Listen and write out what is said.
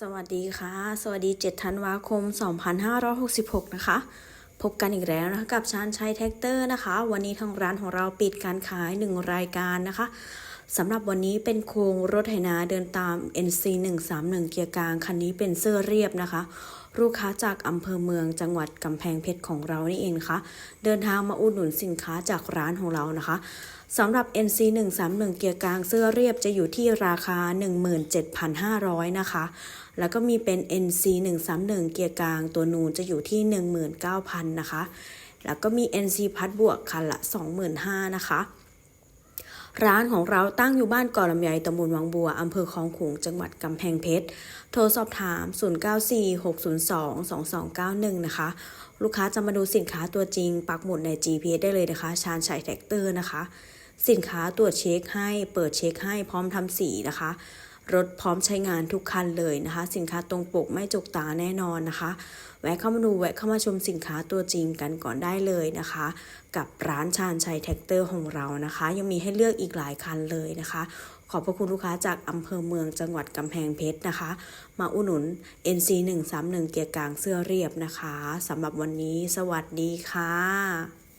สวัสดีค่ะ สวัสดี 7 ธันวาคม 2566 นะคะ พบกันอีกแล้วนะคะกับชานชัยแท็กเตอร์นะคะ วันนี้ทางร้านของเราปิดการขาย 1 รายการนะคะ สำหรับวันนี้เป็นโครงรถไถนาเดินตาม NC 131เกียร์กลาง คันนี้เป็นเสื้อเรียบนะคะ ลูกค้าจากอำเภอเมืองจังหวัดกำแพงเพชรของเรานี่เองนะคะ เดินทางมาอุดหนุนสินค้าจากร้านของเรานะคะสำหรับ NC 131เกียร์กลางเสื้อเรียบจะอยู่ที่ราคา 17,500 นะคะ แล้วก็มีเป็น NC 131เกียร์กลางตัวนูนจะอยู่ที่ 19,000 นะคะ แล้วก็มี NC พัดบวกคันละ 25,000 นะคะ ร้านของเราตั้งอยู่บ้านเกาะลำไยตำบลวังบัวอำเภอคลองขุงจังหวัดกำแพงเพชร โทรสอบถาม 0946022291 นะคะ ลูกค้าจะมาดูสินค้าตัวจริง ปักหมุดใน GPS ได้เลยนะคะ ชานชัยแท็กเตอร์นะคะ สินค้าตรวจเช็คให้ เปิดเช็คให้พร้อมทำสีนะคะ รถพร้อมใช้งานทุกคันเลยนะคะ สินค้าตรงปกไม่จกตาแน่นอนนะคะ แวะเข้ามาดูแวะเข้ามาชมสินค้าตัวจริงกันก่อนได้เลยนะคะ กับร้านชาญชัยแท็กเตอร์ของเรานะคะ ยังมีให้เลือกอีกหลายคันเลยนะคะ ขอบพระคุณลูกค้าจากอำเภอเมืองจังหวัดกำแพงเพชรนะคะ มาอุดหนุน NC 131เกียร์กลางเสื้อเรียบนะคะสำหรับวันนี้ สวัสดีค่ะ